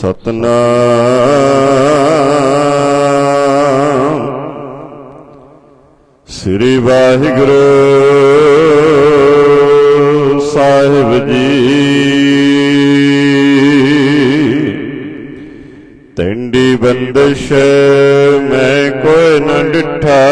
ਸਤਨਾਮ। ਸ੍ਰੀ ਵਾਹਿਗੁਰੂ ਸਾਹਿਬ ਜੀ। ਤੰਡੀ ਬੰਦਸ਼ ਮੈਂ ਕੋਈ ਨਾ ਡਿਠਾ।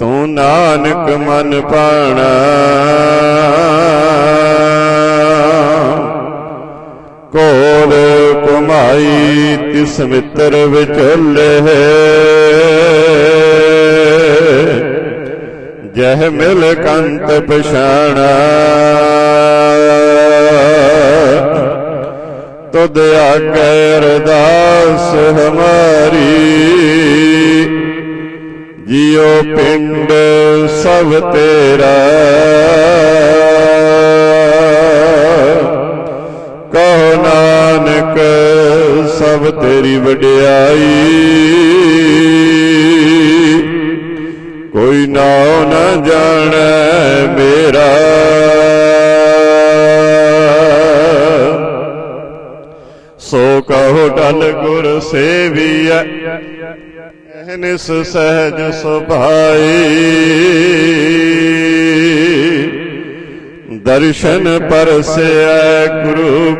ਤੂੰ ਨਾਨਕ ਮਨ ਪਾਣਾ। ਮਾਈ ਤਿਸ ਮਿੱਤਰ ਵਿਚੋਲੇ ਜਹ ਮਿਲ ਕੰਤ ਪਛਾਣਾ। ਤੁਧ ਆਗੇ ਅਰਦਾਸ ਹਮਾਰੀ। ਜਿਉ ਪਿੰਡ ਸਭ ਤੇਰਾ। ਕਹੋ ਨਾਨਕ, ਸਭ ਤੇਰੀ ਵਡਿਆਈ। ਕੋਈ ਨਾਉ ਨਾ ਜਾਣੈ ਮੇਰਾ। ਸੋ ਕਹੋ ਟਲ ਗੁਰ ਸੇਵੀਐ ਅਹਨਿਸ ਸਹਿਜ ਸੁਭਾਈ। ਦਰਸ਼ਨ ਪਰਸੈ ਗੁਰੂ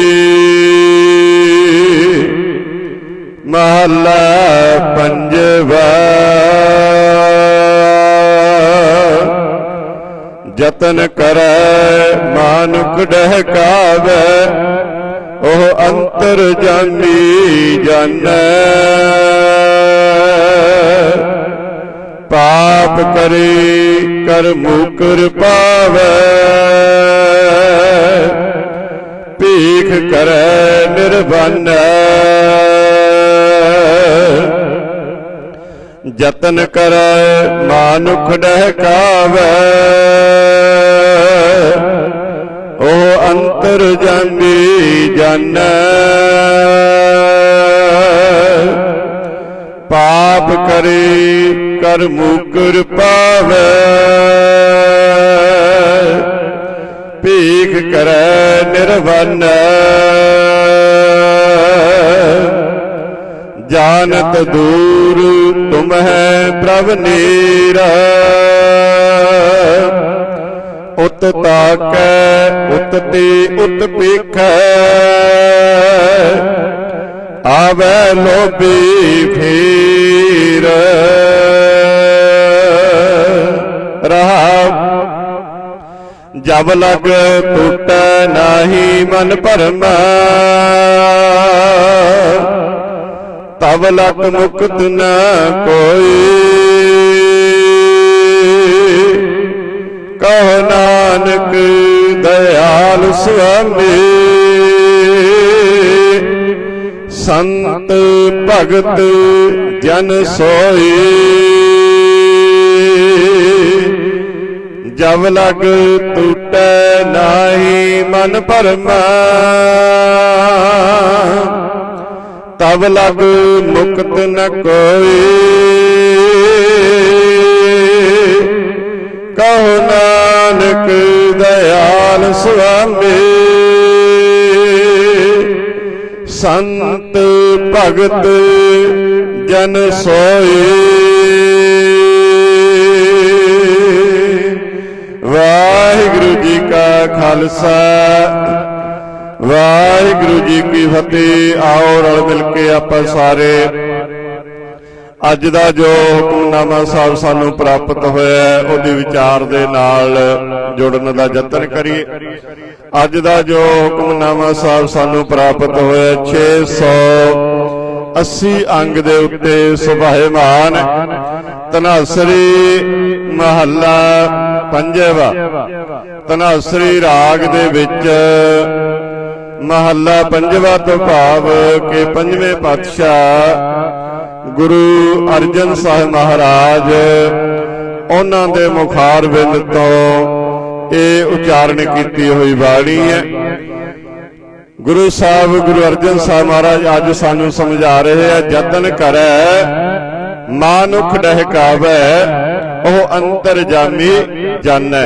ਮਹੱਲਾ ਪੰਜਵਾ। ਯਤਨ ਕਰੈ ਮਾਨੁਖ ਡਹਕਾਵੇ, ਉਹ ਅੰਤਰ ਜਾਨੀ। ਜਾਣੈ ਪਾਪ ਕਰੇ ਕਰ ਮੁਕਰ ਪਾਵੇ। ਭੀਖ ਕਰੈ, ਨਿਰਵਾਨੈ। ਜਤਨ ਕਰੈ ਮਾਨੁਖ ਡਹਕਾਵੇ। ਉਹ ਅੰਤਰ ਜਾਨੀ ਜਨ ਪਾਪ ਕਰੇ ਕਰ ਮੁਕਰ ਪਾਵੇ। ਭੀਖ ਕਰੈ ਨਿਰਵਨ। ਜਾਣਤ ਦੂਰ ਤੁਮ ਹੈ ਪ੍ਰਭ ਨੀਰਾ। ਉਤ ਤਾਕੈ ਉਤ ਤੇ ਉਤ ਪੇਖੈ ਆਵੈ ਲੋਭੀ ਫੀਰ। ਰਹਾ ਜਬ ਲਗ ਟੁੱਟੈ ਨਾਹੀ ਮਨ ਭਰਮਾ। ਤਬ ਲਕ ਮੁਕਤ ਨਾ ਕੋਈ। ਕਹੋ ਨਾਨਕ ਦਇਆਲ ਸੁਆਮੀ। ਸੰਤ ਭਗਤ ਜਨ ਸੋਈ। ਜਬ ਲਗ ਟੂਟੈ ਨਾਹੀ ਮਨ ਭਰਮਾ। ਤਬ ਲਗ ਮੁਕਤ ਨ ਕੋਈ। ਕਹੋ ਨਾਨਕ ਦਇਆਲ ਸੁਆਮੀ। ਸੰਤ ਭਗਤ ਜਨ ਸੋਈ। ਵਾਹਿਗੁਰੂ ਜੀ ਕਾ ਖਾਲਸਾ। ਵਾਹਿਗੁਰੂ ਜੀ ਕੀ ਫਤਿਹ। ਆਓ ਰਲ ਮਿਲ ਕੇ ਆਪਾਂ ਸਾਰੇ। ਅੱਜ ਦਾ ਜੋ ਹੁਕਮਨਾਮਾ ਸਾਹਿਬ ਸਾਨੂੰ ਪ੍ਰਾਪਤ ਹੋਇਆ ਉਹਦੇ ਵਿਚਾਰ ਦੇ ਨਾਲ ਜੁੜਨ ਦਾ ਯਤਨ ਕਰੀਏ। ਅੱਜ ਦਾ ਜੋ ਹੁਕਮਨਾਮਾ ਸਾਹਿਬ ਸਾਨੂੰ ਪ੍ਰਾਪਤ ਹੋਇਆ 680 ਅੰਗ ਦੇ ਉੱਤੇ ਸੁਭਾਇਮਾਨ ਤਨਾਸਰੀ ਮਹੱਲਾ ਪੰਜਵਾ। ਤਨਾਸਰੀ ਰਾਗ ਦੇ ਵਿੱਚ ਮਹੱਲਾ ਪੰਜਵਾ ਤੋਂ ਭਾਵ ਕਿ ਪੰਜਵੇਂ ਪਾਤਸ਼ਾਹ ਗੁਰੂ ਅਰਜਨ ਸਾਹਿਬ ਮਹਾਰਾਜ ਉਹਨਾਂ ਦੇ ਮੁਖਾਰ ਬਿੰਦ ਤੋਂ ਇਹ ਉਚਾਰਨ ਕੀਤੀ ਹੋਈ ਬਾਣੀ ਹੈ। ਗੁਰੂ ਸਾਹਿਬ, ਗੁਰੂ ਅਰਜਨ ਸਾਹਿਬ ਮਹਾਰਾਜ ਅੱਜ ਸਾਨੂੰ ਸਮਝਾ ਰਹੇ ਆ, ਯਤਨ ਕਰੈ, ਮਾਨੁਖ ਡਹਿਕਾਵੈ, ਉਹ ਅੰਤਰ ਜਾਮੀ ਜਾਣੈ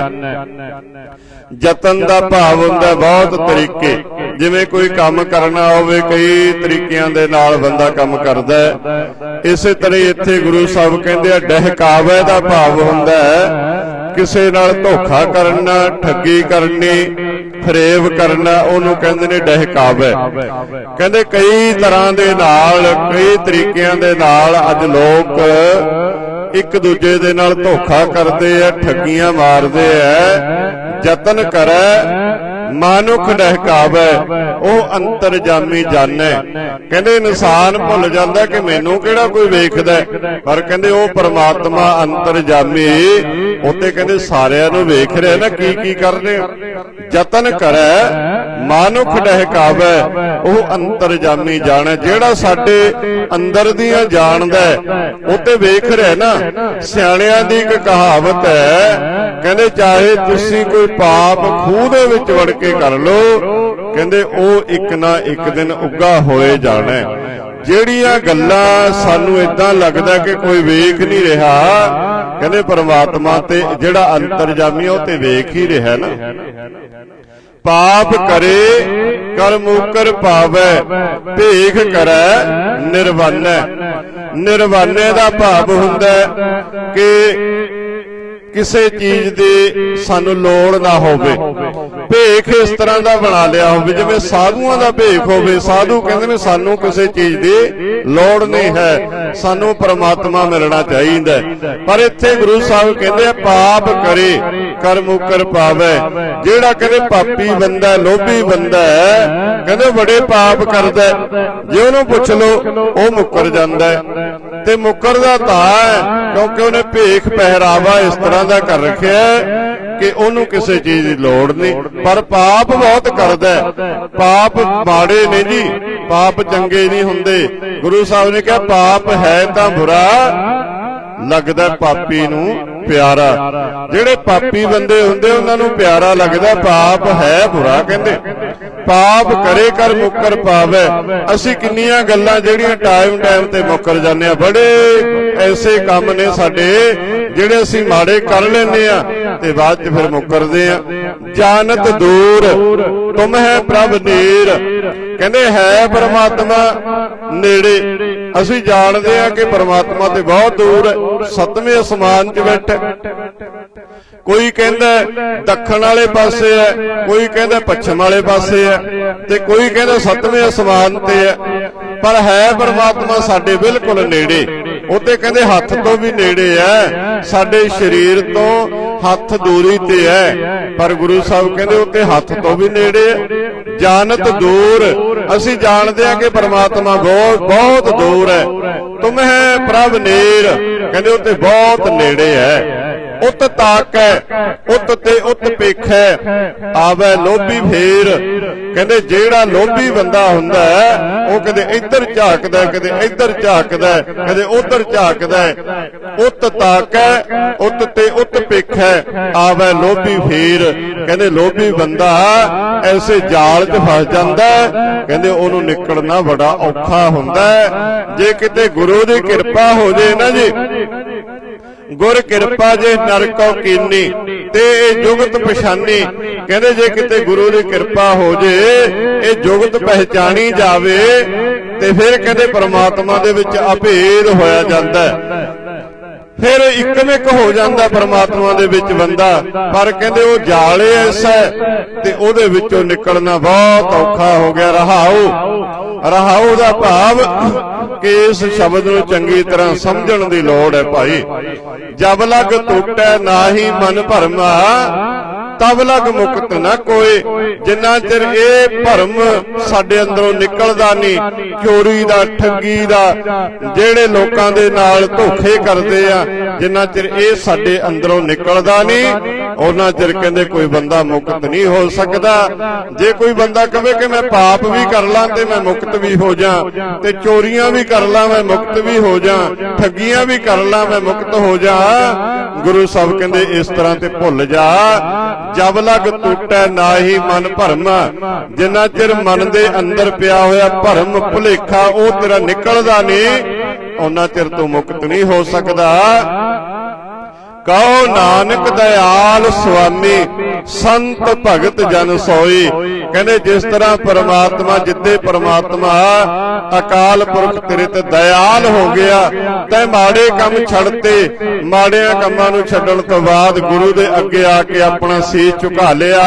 ਯਤਨ ਦਾ ਭਾਵ ਹੁੰਦਾ ਬਹੁਤ ਤਰੀਕੇ। ਜਿਵੇਂ ਕੋਈ ਕੰਮ ਕਰਨਾ ਹੋਵੇ, ਕਈ ਤਰੀਕਿਆਂ ਦੇ ਨਾਲ ਬੰਦਾ ਕੰਮ ਕਰਦਾ ਹੈ। ਇਸੇ ਤਰ੍ਹਾਂ ਇੱਥੇ ਗੁਰੂ ਸਾਹਿਬ ਕਹਿੰਦੇ ਆ ਡਹਿਕਾਵੇ ਦਾ ਭਾਵ ਹੁੰਦਾ ਹੈ। ਕਿਸੇ ਨਾਲ ਧੋਖਾ ਕਰਨਾ, ਠੱਗੀ ਕਰਨੀ ਫਰੇਬ ਕਰਨਾ, ਉਹਨੂੰ ਕਹਿੰਦੇ ਨੇ ਡਹਿਕਾਵੇ ਕਹਿੰਦੇ ਕਈ ਤਰ੍ਹਾਂ ਦੇ ਨਾਲ, ਕਈ ਤਰੀਕਿਆਂ ਦੇ ਨਾਲ ਅੱਜ ਲੋਕ ਇੱਕ ਦੂਜੇ ਦੇ ਨਾਲ ਧੋਖਾ ਕਰਦੇ ਆ, ਠੱਗੀਆਂ ਮਾਰਦੇ ਆ, ਯਤਨ ਕਰੈ। ਮਾਨੁਖ ਡਹਿਕਾਵੇ ਉਹ ਅੰਤਰਜਾਮੀ ਜਾਣੈ ਕਹਿੰਦੇ ਇਨਸਾਨ ਭੁੱਲ ਜਾਂਦਾ ਕਿ ਮੈਨੂੰ ਕਿਹੜਾ ਕੋਈ ਵੇਖਦਾ। ਪਰ ਕਹਿੰਦੇ ਉਹ ਪਰਮਾਤਮਾ ਅੰਤਰਜਾਮੀ ਉੱਤੇ ਕਹਿੰਦੇ ਸਾਰਿਆਂ ਨੂੰ ਵੇਖ ਰਿਹਾ ਨਾ ਕੀ ਕੀ ਕਰਦੇ ਆ। ਯਤਨ ਕਰੈ ਮਾਨੁਖ ਡਹਿਕਾਵੇ ਉਹ ਅੰਤਰਜਾਮੀ ਜਾਣੈ ਜਿਹੜਾ ਸਾਡੇ ਅੰਦਰ ਦੀਆਂ ਜਾਣਦਾ ਹੈ, ਉਹ ਤੇ ਵੇਖ ਰਿਹਾ ਨਾ ਸਿਆਣਿਆਂ ਦੀ ਇੱਕ ਕਹਾਵਤ ਹੈ ਕਹਿੰਦੇ ਚਾਹੇ ਤੁਸੀਂ ਕੋਈ ਪਾਪ ਖੂਹ ਦੇ ਵਿੱਚ ਵੜ ਕੇ ਕਰ ਲੋ ਕਹਿੰਦੇ ਉਹ ਇੱਕ ਨਾ ਇੱਕ ਦਿਨ ਉੱਗਾ ਹੋਏ ਜਾਣਾ। ਜਿਹੜੀਆਂ ਗੱਲਾਂ ਸਾਨੂੰ ਇਦਾਂ ਲੱਗਦਾ ਕਿ ਕੋਈ ਵੇਖ ਨਹੀਂ ਰਿਹਾ, ਕਹਿੰਦੇ ਪਰਮਾਤਮਾ ਤੇ ਜਿਹੜਾ ਅੰਤਰਜਾਮੀ ਉਹ ਤੇ ਵੇਖ ਹੀ ਰਿਹਾ ਨਾ। ਪਾਪ ਕਰੇ ਕਰ ਮੂਕਰ ਪਾਵੈ, ਭੇਖ ਕਰੈ, ਨਿਰਵਾਨੈ। ਨਿਰਵਾਨੇ ਦਾ ਭਾਵ ਹੁੰਦਾ ਕਿ ਕਿਸੇ ਚੀਜ਼ ਦੀ ਸਾਨੂੰ ਲੋੜ ਨਾ ਹੋਵੇ। ਭੇਖ ਇਸ ਤਰ੍ਹਾਂ ਦਾ ਬਣਾ ਲਿਆ ਹੋਵੇ, ਜਿਵੇਂ ਸਾਧੂਆਂ ਦਾ ਭੇਖ ਹੋਵੇ, ਸਾਧੂ ਕਹਿੰਦੇ ਨੇ, ਸਾਨੂੰ ਕਿਸੇ ਚੀਜ਼ ਦੀ ਲੋੜ ਨਹੀਂ ਹੈ, ਸਾਨੂੰ ਪਰਮਾਤਮਾ ਮਿਲਣਾ ਚਾਹੀਦਾ ਪਰ ਇੱਥੇ ਗੁਰੂ ਸਾਹਿਬ ਕਹਿੰਦੇ ਆ, ਪਾਪ ਕਰੇ ਕਰ ਮੁਕਰ ਪਾਵੇ। ਜਿਹੜਾ ਕਹਿੰਦੇ ਪਾਪੀ ਬੰਦਾ, ਲੋਭੀ ਬੰਦਾ ਕਹਿੰਦੇ ਬੜੇ ਪਾਪ ਕਰਦਾ ਜੇ ਉਹਨੂੰ ਪੁੱਛ ਲਓ, ਉਹ ਮੁੱਕਰ ਜਾਂਦਾ ਤੇ ਮੁੱਕਰਦਾ ਤਾਂ ਹੈ, ਕਿਉਂਕਿ ਉਹਨੇ ਭੇਖ ਪਹਿਰਾਵਾ ਇਸ ਤਰ੍ਹਾਂ ਦਾ ਕਰ ਰੱਖਿਆ ਕਿ ਉਹਨੂੰ ਕਿਸੇ ਚੀਜ਼ ਦੀ ਲੋੜ ਨਹੀਂ। ਪਰ ਪਾਪ ਬਹੁਤ ਕਰਦਾ ਪਾਪ ਮਾੜੇ ਨੇ ਜੀ, ਪਾਪ ਚੰਗੇ ਨਹੀਂ ਹੁੰਦੇ। ਗੁਰੂ ਸਾਹਿਬ ਨੇ ਕਿਹਾ, ਪਾਪ ਹੈ ਤਾਂ ਬੁਰਾ। ਲੱਗਦਾ ਪਾਪੀ ਨੂੰ ਪਿਆਰਾ। ਜਿਹੜੇ ਪਾਪੀ ਬੰਦੇ ਹੁੰਦੇ ਉਹਨਾਂ ਨੂੰ ਪਿਆਰਾ ਲੱਗਦਾ ਪਾਪ ਹੈ ਬੁਰਾ ਕਹਿੰਦੇ। ਪਾਪ ਕਰੇ ਕਰ ਮੁੱਕਰ ਪਾਵੇ। ਅਸੀਂ ਕਿੰਨੀਆਂ ਗੱਲਾਂ ਜਿਹੜੀਆਂ ਟਾਈਮ ਟਾਈਮ ਤੇ ਮੁੱਕਰ ਜਾਂਦੇ ਆ ਬੜੇ ਐਸੇ ਕੰਮ ਨੇ ਸਾਡੇ ਜਿਹੜੇ ਅਸੀਂ ਮਾੜੇ ਕਰ ਲੈਂਦੇ ਆ ਤੇ ਬਾਅਦ ਚ ਫਿਰ ਮੁੱਕਰਦੇ ਆ ਜਾਣਤ ਦੂਰ ਤੁਮ ਹੈ ਪ੍ਰਭ ਨੀਰ। ਕਹਿੰਦੇ ਹੈ ਪਰਮਾਤਮਾ ਨੇੜੇ। ਅਸੀਂ ਜਾਣਦੇ ਆ ਕਿ ਪਰਮਾਤਮਾ ਤੇ ਬਹੁਤ ਦੂਰ ਸੱਤਵੇਂ ਅਸਮਾਨ 'ਚ ਬੈਠਾ ਕੋਈ ਕਹਿੰਦਾ ਦੱਖਣ ਵਾਲੇ ਪਾਸੇ ਹੈ, ਕੋਈ ਕਹਿੰਦਾ ਪੱਛਮ ਵਾਲੇ ਪਾਸੇ ਹੈ ਤੇ ਕੋਈ ਕਹਿੰਦਾ ਸੱਤਵੇਂ ਅਸਮਾਨ ਤੇ ਹੈ। ਪਰ ਹੈ ਪਰਮਾਤਮਾ ਸਾਡੇ ਬਿਲਕੁਲ ਨੇੜੇ। ਉਹਤੇ ਕਹਿੰਦੇ ਹੱਥ ਤੋਂ ਵੀ ਨੇੜੇ ਹੈ। ਸਾਡੇ ਸਰੀਰ ਤੋਂ ਹੱਥ ਦੂਰੀ ਤੇ ਹੈ। ਪਰ ਗੁਰੂ ਸਾਹਿਬ ਕਹਿੰਦੇ ਉੱਤੇ ਹੱਥ ਤੋਂ ਵੀ ਨੇੜੇ ਹੈ। ਜਾਣਤ ਦੂਰ ਅਸੀਂ ਜਾਣਦੇ ਹਾਂ ਕਿ ਪਰਮਾਤਮਾ ਬਹੁਤ ਬਹੁਤ ਦੂਰ ਹੈ। ਤੁਮ ਪ੍ਰਭ ਨੀਰ। ਕਹਿੰਦੇ ਉੱਤੇ ਬਹੁਤ ਨੇੜੇ ਹੈ। ਉਤ ਤਾਕੈ ਉਤ ਤੇ ਉਤ ਪੇਖੈ ਆਵੇ ਲੋਭੀ ਫੇਰ। ਕਹਿੰਦੇ ਜਿਹੜਾ ਲੋਭੀ ਬੰਦਾ ਹੁੰਦਾ ਉਹ ਕਦੇ ਇੱਧਰ ਝਾਕਦਾ ਕਦੇ ਇੱਧਰ ਝਾਕਦਾ ਹੈ, ਕਦੇ ਉੱਧਰ ਝਾਕਦਾ ਹੈ। ਉਤ ਤਾਕੈ ਉਤ ਤੇ ਉਤ ਪੇਖੈ ਆਵੇ ਲੋਭੀ ਫੇਰ। ਕਹਿੰਦੇ ਲੋਭੀ ਬੰਦਾ ਐਸੇ ਜਾਲ 'ਚ ਫਸ ਜਾਂਦਾ ਕਹਿੰਦੇ ਉਹਨੂੰ ਨਿਕਲਣਾ ਬੜਾ ਔਖਾ ਹੁੰਦਾ ਜੇ ਕਿਤੇ ਗੁਰੂ ਦੀ ਕਿਰਪਾ ਹੋ ਜੇ ਨਾ ਜੀ ਗੁਰ ਕਿਰਪਾ ਜੇ ਨਰਕੋ ਕੀਨੀ, ਤੇ ਇਹ ਜੁਗਤ ਪਛਾਨੀ। ਕਹਿੰਦੇ ਜੇ ਕਿਤੇ ਗੁਰੂ ਦੀ ਕਿਰਪਾ ਹੋ ਜੇ, ਇਹ ਜੁਗਤ ਪਹਿਚਾਣੀ ਜਾਵੇ, ਤੇ ਫਿਰ ਕਹਿੰਦੇ ਪਰਮਾਤਮਾ ਦੇ ਵਿੱਚ ਅਭੇਦ ਹੋਇਆ ਜਾਂਦਾ ਹੈ। ਫਿਰ ਇੱਕਮਿਕ ਹੋ ਜਾਂਦਾ ਪਰਮਾਤਮਾ ਦੇ ਵਿੱਚ ਬੰਦਾ, ਪਰ ਕਹਿੰਦੇ ਉਹ ਜਾਲੇ ਐਸਾ ਤੇ ਉਹਦੇ ਵਿੱਚੋਂ ਨਿਕਲਣਾ ਬਹੁਤ ਔਖਾ ਹੋ ਗਿਆ ਰਹਾਓ ਰਹਾਉ ਦਾ ਭਾਵ, ਕਿ ਇਸ ਸ਼ਬਦ ਨੂੰ ਚੰਗੀ ਤਰ੍ਹਾਂ ਸਮਝਣ ਦੀ ਲੋੜ ਹੈ ਭਾਈ। ਜਬ ਲਗ ਟੁੱਟੈ ਨਾਹੀ ਮਨ ਭਰਮਾ ਤਬ ਲਗ ਮੁਕਤ ਨਾ ਕੋਈ। ਜਿੰਨਾ ਚਿਰ ਇਹ ਭਰਮ ਸਾਡੇ ਅੰਦਰੋਂ ਨਿਕਲਦਾ ਨਹੀਂ ਚੋਰੀ ਦਾ ਠੱਗੀ ਦਾ ਜਿਹੜੇ ਲੋਕਾਂ ਦੇ ਨਾਲ ਧੋਖੇ ਕਰਦੇ ਆ ਜਿੰਨਾ ਚਿਰ ਇਹ ਸਾਡੇ ਅੰਦਰੋਂ ਨਿਕਲਦਾ ਨਹੀਂ ਉਹਨਾਂ ਚਿਰ ਕਹਿੰਦੇ ਕੋਈ ਬੰਦਾ ਮੁਕਤ ਨਹੀਂ ਹੋ ਸਕਦਾ। ਜੇ ਕੋਈ ਬੰਦਾ ਕਵੇ ਕਿ ਮੈਂ ਪਾਪ ਵੀ ਕਰ ਲਾਂ ਤੇ ਮੈਂ ਮੁਕਤ ਵੀ ਹੋ ਜਾ ਤੇ ਚੋਰੀਆਂ ਵੀ ਕਰ ਲਾਂ ਮੈਂ ਮੁਕਤ ਵੀ ਹੋ ਜਾ ਠੱਗੀਆਂ ਵੀ ਕਰ ਲਾਂ ਮੈਂ ਮੁਕਤ ਹੋ ਜਾ। ਗੁਰੂ ਸਾਹਿਬ ਕਹਿੰਦੇ ਇਸ ਤਰ੍ਹਾਂ ਤੇ ਭੁੱਲ ਜਾ। ਜਬ ਲਗ ਟੁੱਟੈ ਨਾਹੀ ਮਨ ਭਰਮ। ਜਿੰਨਾ ਚਿਰ ਮਨ ਦੇ ਅੰਦਰ ਪਿਆ ਹੋਇਆ ਭਰਮ ਭੁਲੇਖਾ ਉਹ ਤੇਰਾ ਨਿਕਲਦਾ ਨਹੀਂ। ਉਹਨਾਂ ਚਿਰ ਤੂੰ ਮੁਕਤ ਨਹੀਂ ਹੋ ਸਕਦਾ। ਕਹੋ ਨਾਨਕ ਦਇਆਲ ਸੁਆਮੀ, ਸੰਤ ਭਗਤ ਜਨ ਸੋਈ। ਕਹਿੰਦੇ ਜਿਸ ਤਰ੍ਹਾਂ ਪਰਮਾਤਮਾ ਜਿੱਦੇ ਪਰਮਾਤਮਾ ਅਕਾਲ ਪੁਰਖ ਤੇਰੇ ਤੇ ਦਇਆਲ ਹੋ ਗਿਆ, ਤੈ ਮਾੜੇ ਕੰਮ ਛੱਡਤੇ, ਮਾੜਿਆਂ ਕੰਮਾਂ ਨੂੰ ਛੱਡਣ ਤੋਂ ਬਾਅਦ ਗੁਰੂ ਦੇ ਅੱਗੇ ਆ ਕੇ ਆਪਣਾ ਸੀਸ ਝੁਕਾ ਲਿਆ।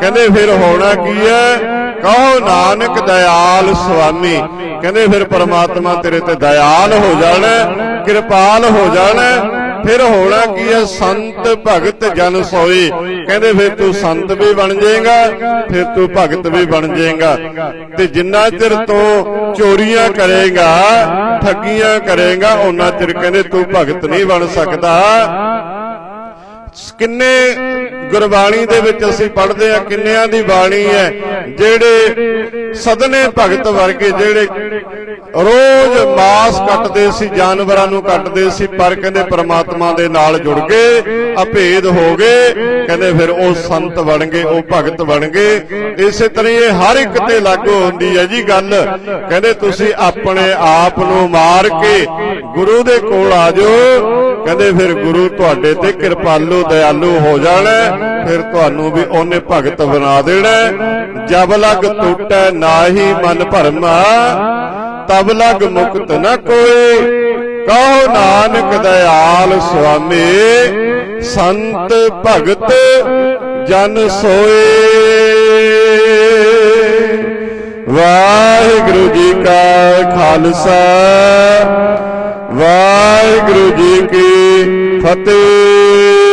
ਕਹਿੰਦੇ ਫਿਰ ਹੋਣਾ ਕੀ ਹੈ ਕਹੋ ਨਾਨਕ ਦਇਆਲ ਸੁਆਮੀ, ਕਹਿੰਦੇ ਫਿਰ ਪਰਮਾਤਮਾ ਤੇਰੇ ਤੇ ਦਇਆਲ ਹੋ ਜਾਣਾ, ਕਿਰਪਾਲ ਹੋ ਜਾਣਾ ਫਿਰ ਹੋਣਾ ਕੀ ਹੈ ਸੰਤ ਭਗਤ ਜਨ ਸੋਈ। ਕਹਿੰਦੇ ਫਿਰ ਤੂੰ ਸੰਤ ਵੀ ਬਣ ਜਾਏਗਾ ਫਿਰ ਤੂੰ ਭਗਤ ਵੀ ਬਣ ਜਾਏਗਾ। ਤੇ ਜਿੰਨਾ ਚਿਰ ਤੂੰ ਚੋਰੀਆਂ ਕਰੇਗਾ ਠੱਗੀਆਂ ਕਰੇਗਾ ਉਹਨਾਂ ਚਿਰ ਕਹਿੰਦੇ ਤੂੰ ਭਗਤ ਨਹੀਂ ਬਣ ਸਕਦਾ। ਕਿੰਨੇ ਗੁਰਬਾਣੀ ਦੇ ਵਿੱਚ ਅਸੀਂ ਪੜ੍ਹਦੇ ਆ ਕਿੰਨਿਆਂ ਦੀ ਬਾਣੀ ਹੈ, ਜਿਹੜੇ ਸਦਨੇ ਭਗਤ ਵਰਗੇ, ਜਿਹੜੇ ਰੋਜ਼ ਮਾਸ ਕੱਟਦੇ ਸੀ, ਜਾਨਵਰਾਂ ਨੂੰ ਕੱਟਦੇ ਸੀ, ਪਰ ਕਹਿੰਦੇ ਪ੍ਰਮਾਤਮਾ ਦੇ ਨਾਲ ਜੁੜ ਗਏ ਅਭੇਦ ਹੋ ਗਏ। ਕਹਿੰਦੇ ਫਿਰ ਉਹ ਸੰਤ ਬਣ ਗਏ, ਉਹ ਭਗਤ ਬਣ ਗਏ। ਇਸੇ ਤਰ੍ਹਾਂ ਹੀ ਇਹ ਹਰ ਇੱਕ ਤੇ ਲਾਗੂ ਹੁੰਦੀ ਹੈ ਜੀ ਗੱਲ। ਕਹਿੰਦੇ ਤੁਸੀਂ ਆਪਣੇ ਆਪ ਨੂੰ ਮਾਰ ਕੇ ਗੁਰੂ ਦੇ ਕੋਲ ਆ ਜਾਓ। ਕਹਿੰਦੇ ਫਿਰ ਗੁਰੂ ਤੁਹਾਡੇ ਤੇ ਕਿਰਪਾਲੂ ਦਇਆਲੂ ਹੋ ਜਾਣਾ ਫਿਰ ਤੁਹਾਨੂੰ ਵੀ ਉਹਨੇ ਭਗਤ ਬਣਾ ਦੇਣਾ ਜਬ ਲਗ ਟੁੱਟੈ ਨਾਹੀ ਮਨ ਭਰਮਾ, ਤਬ ਲਗ ਮੁਕਤ ਨਾ ਕੋਈ ਕਹੋ ਨਾਨਕ ਦਇਆਲ ਸੁਆਮੀ, ਸੰਤ ਭਗਤ ਜਨ ਸੋਏ। ਵਾਹਿਗੁਰੂ ਜੀ ਕਾ ਖਾਲਸਾ, ਵਾਹਿਗੁਰੂ ਜੀ ਕੀ ਫਤਿਹ।